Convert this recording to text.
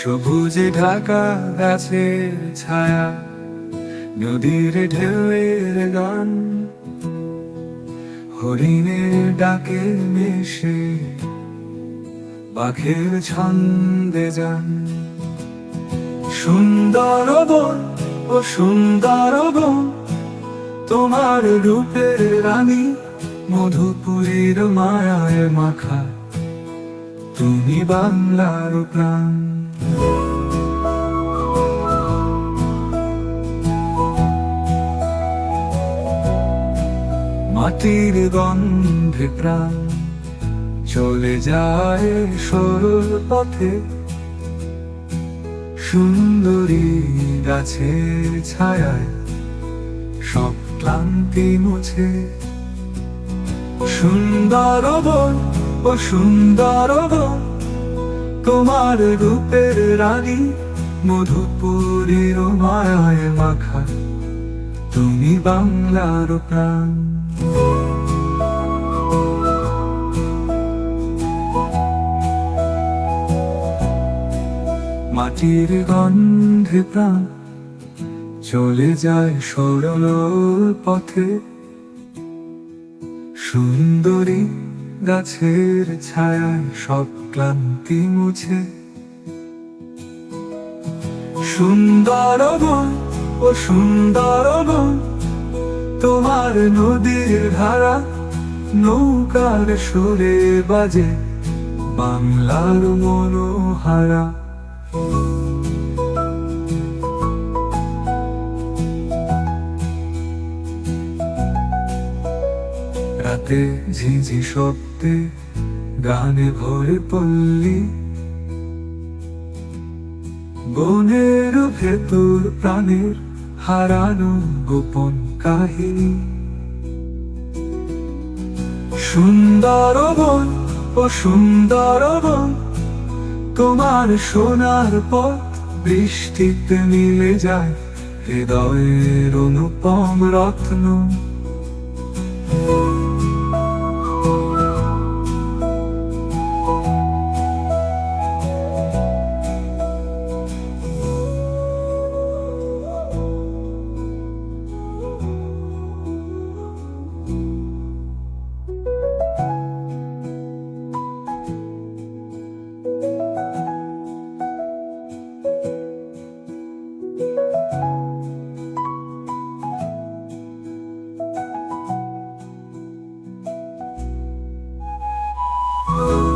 সবুজে ঢাকা গাছের ছায়া, নদীর ঢেউয়ের গান। হরিণের ডাকে মেশে পাখের ছন্দে যান। সুন্দর বন ও সুন্দর বন, তোমার রূপের রানী মধুপুরীর মায়ায় মাখা। তুমি বাংলার প্রাণ। মাটির গন্ধে প্রাণ চলে যায় সরল পথে। সুন্দরী গাছের ছায়ায় সব ক্লান্তি মুছে। সুন্দর বন ও সুন্দর তোমার রূপের রানী, মধুপুরীর মায়ায় মাখা। তুমি বাংলার প্রাণ। মাটির গন্ধে প্রাণ চলে যায় সরল পথে সুন্দরী গাছের ছায়ায় সব ক্লান্তি মুছে। সুন্দর বন, ও সুন্দর বন, তোমার নদীর ধারা নৌকার সুরে বাজে বাংলার মনোহারা। রাতে ঝিঝি শব্দে গানে ভরে পল্লী। বনের ভেতর প্রাণের হারানো গোপন কাহিনী। সুন্দর বন ও সুন্দর বন তোমার সোনার পথ বৃষ্টিতে মিলে যায় হৃদয়ের অনুপম রত্ন। Oh.